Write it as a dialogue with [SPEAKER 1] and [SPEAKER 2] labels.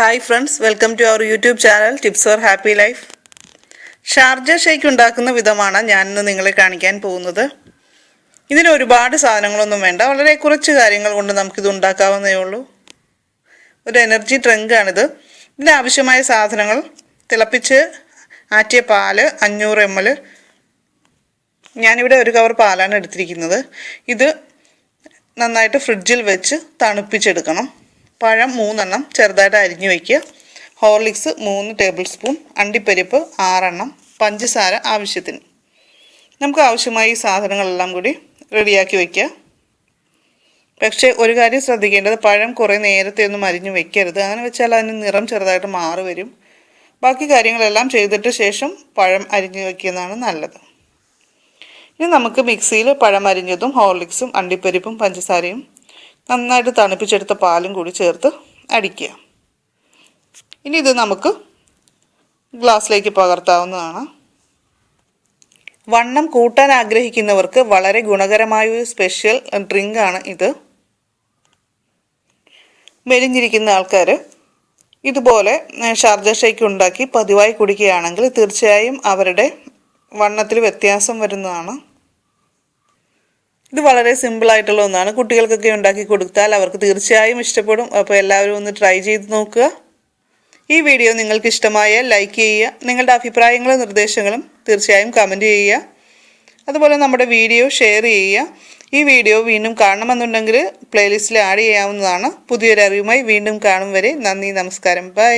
[SPEAKER 1] Hi friends welcome to our YouTube channel tips for happy life Sharjah shake ഉണ്ടാക്കുന്ന വിധമാണ് ഞാൻ നിങ്ങളെ കാണിക്കാൻ പോകുന്നത്. ഇതിന് ഒരുപാട് സാധനങ്ങളൊന്നും വേണ്ട വളരെ കുറച്ച് കാര്യങ്ങൾ കൊണ്ട് നമുക്കിത് ഉണ്ടാക്കാവുന്നേ ഉള്ളൂ. ഒരു എനർജി ഡ്രിങ്കാണിത് ഇതിന് ആവശ്യമായ സാധനങ്ങൾ തിളപ്പിച്ച് ആറ്റിയ പാൽ അഞ്ഞൂറ് എം എൽ ഞാനിവിടെ ഒരു കവർ പാലാണ് എടുത്തിരിക്കുന്നത്. ഇത് നന്നായിട്ട് ഫ്രിഡ്ജിൽ വെച്ച് തണുപ്പിച്ചെടുക്കണം. പഴം മൂന്നെണ്ണം ചെറുതായിട്ട് അരിഞ്ഞു വയ്ക്കുക ഹോർലിക്സ് മൂന്ന് ടേബിൾ സ്പൂൺ അണ്ടിപ്പരിപ്പ് ആറെണ്ണം പഞ്ചസാര ആവശ്യത്തിന്. നമുക്ക് ആവശ്യമായ ഈ സാധനങ്ങളെല്ലാം കൂടി റെഡിയാക്കി വയ്ക്കുക പക്ഷേ ഒരു കാര്യം ശ്രദ്ധിക്കേണ്ടത് പഴം കുറേ നേരത്തെ ഒന്നും അരിഞ്ഞു വെക്കരുത്. അങ്ങനെ വെച്ചാൽ അതിന് നിറം ചെറുതായിട്ട് മാറി വരും. ബാക്കി കാര്യങ്ങളെല്ലാം ചെയ്തിട്ട് ശേഷം പഴം അരിഞ്ഞു വയ്ക്കുന്നതാണ് നല്ലത്. ഇനി നമുക്ക് മിക്സിയിൽ പഴം അരിഞ്ഞതും ഹോർലിക്സും അണ്ടിപ്പരിപ്പും പഞ്ചസാരയും നന്നായിട്ട് തണുപ്പിച്ചെടുത്ത പാലും കൂടി ചേർത്ത് അടിക്കുക. ഇനി ഇത് നമുക്ക് ഗ്ലാസ്സിലേക്ക് പകർത്താവുന്നതാണ്. വണ്ണം കൂട്ടാൻ ആഗ്രഹിക്കുന്നവർക്ക് വളരെ ഗുണകരമായ ഒരു സ്പെഷ്യൽ ഡ്രിങ്ക് ആണ് ഇത്. മെലിഞ്ഞിരിക്കുന്ന ആൾക്കാർ ഇതുപോലെ ഷാർജ ഷേക്ക് ഉണ്ടാക്കി പതിവായി കുടിക്കുകയാണെങ്കിൽ തീർച്ചയായും അവരുടെ വണ്ണത്തിൽ വ്യത്യാസം വരുന്നതാണ്. ഇത് വളരെ സിമ്പിളായിട്ടുള്ള ഒന്നാണ്. കുട്ടികൾക്കൊക്കെ ഉണ്ടാക്കി കൊടുത്താൽ അവർക്ക് തീർച്ചയായും ഇഷ്ടപ്പെടും. അപ്പോൾ എല്ലാവരും ഒന്ന് ട്രൈ ചെയ്ത് നോക്കുക. ഈ വീഡിയോ നിങ്ങൾക്ക് ഇഷ്ടമായാൽ ലൈക്ക് ചെയ്യുക. നിങ്ങളുടെ അഭിപ്രായങ്ങളും നിർദ്ദേശങ്ങളും തീർച്ചയായും കമന്റ് ചെയ്യുക. അതുപോലെ നമ്മുടെ വീഡിയോ ഷെയർ ചെയ്യുക. ഈ വീഡിയോ വീണ്ടും കാണണമെന്നുണ്ടെങ്കിൽ പ്ലേലിസ്റ്റിൽ ആഡ് ചെയ്യാവുന്നതാണ്. പുതിയൊരു അറിവുമായി വീണ്ടും കാണും വരെ. നന്ദി നമസ്കാരം. ബൈ